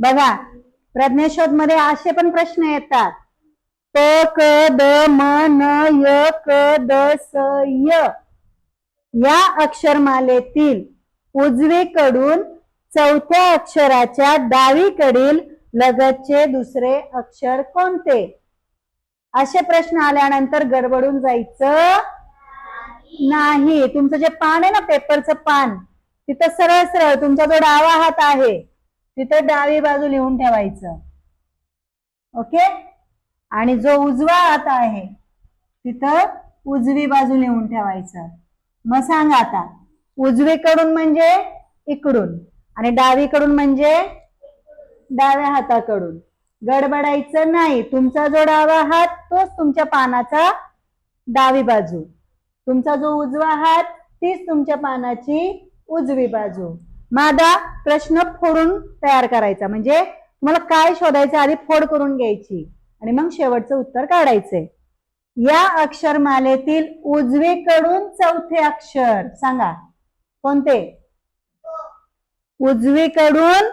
बघा प्रज्ञाशोधमध्ये असे पण प्रश्न येतात. प क द म न य क द स य. या अक्षरमालेतील उजवीकडून चौथ्या अक्षराच्या डावीकडील लगतचे दुसरे अक्षर कोणते? असे प्रश्न आल्यानंतर गडबडून जायचं नाही. तुमचं जे पान आहे ना पेपरचं पान तिथं सरळ सरळ तुमचा जो डावा हात आहे तिथं डावी बाजू लिहून ठेवायचं. ओके? आणि जो उजवा हात आहे तिथं उजवी बाजू लिहून ठेवायचं. मग सांग आता उजवीकडून म्हणजे इकडून आणि डावीकडून म्हणजे डाव्या हाताकडून. गडबडायचं नाही तुमचा जो डावा हात तोच तुमच्या पानाचा डावी बाजू. तुमचा जो उजवा हात तीच तुमच्या पानाची उजवी बाजू. मादा प्रश्न फोडून तयार करायचा. म्हणजे तुम्हाला काय शोधायचं आधी फोड करून घ्यायची. आणि मग शेवटचं उत्तर काढायचंय या अक्षरमालेतील उजवीकडून चौथे अक्षर सांगा. कोणते? उजवीकडून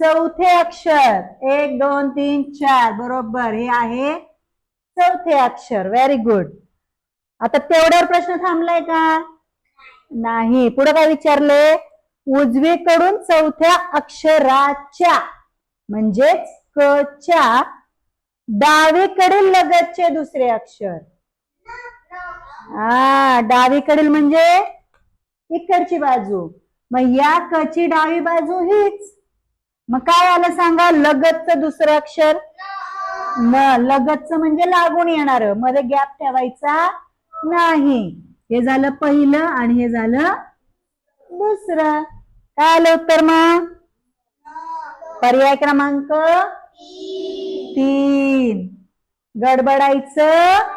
चौथे अक्षर. एक दोन तीन चार. बरोबर. हे आहे चौथे अक्षर. व्हेरी गुड आता तेवढ्यावर प्रश्न थांबलाय का? नाही. पुढे काय विचारले? उजवीकडून चौथ्या अक्षराच्या म्हणजेच क च्या डावीकडील लगतचे दुसरे अक्षर. हा डावीकडील म्हणजे इकडची बाजू. मग या क ची डावी बाजू हीच. मग काय आलं सांगा? लगतचं दुसरं अक्षर. मग लगतचं म्हणजे लागून येणार. मध्ये गॅप ठेवायचा नाही. हे झालं पहिलं आणि हे झालं दुसरं. काय आलं उत्तर मग? पर्याय क्रमांक तीन. गडबडायचं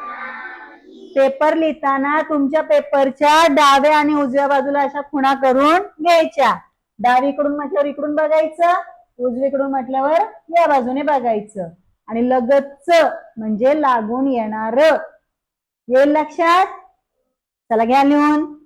पेपर लिहिताना तुमच्या पेपरच्या डाव्या आणि उजव्या बाजूला अशा खुणा करून घ्यायच्या. डावीकडून म्हटल्यावर इकडून बघायचं उजवीकडून म्हटल्यावर या बाजूने बघायचं. आणि लगतच म्हणजे लागून येणार. येईल लक्षात? चला घ्या लिहून.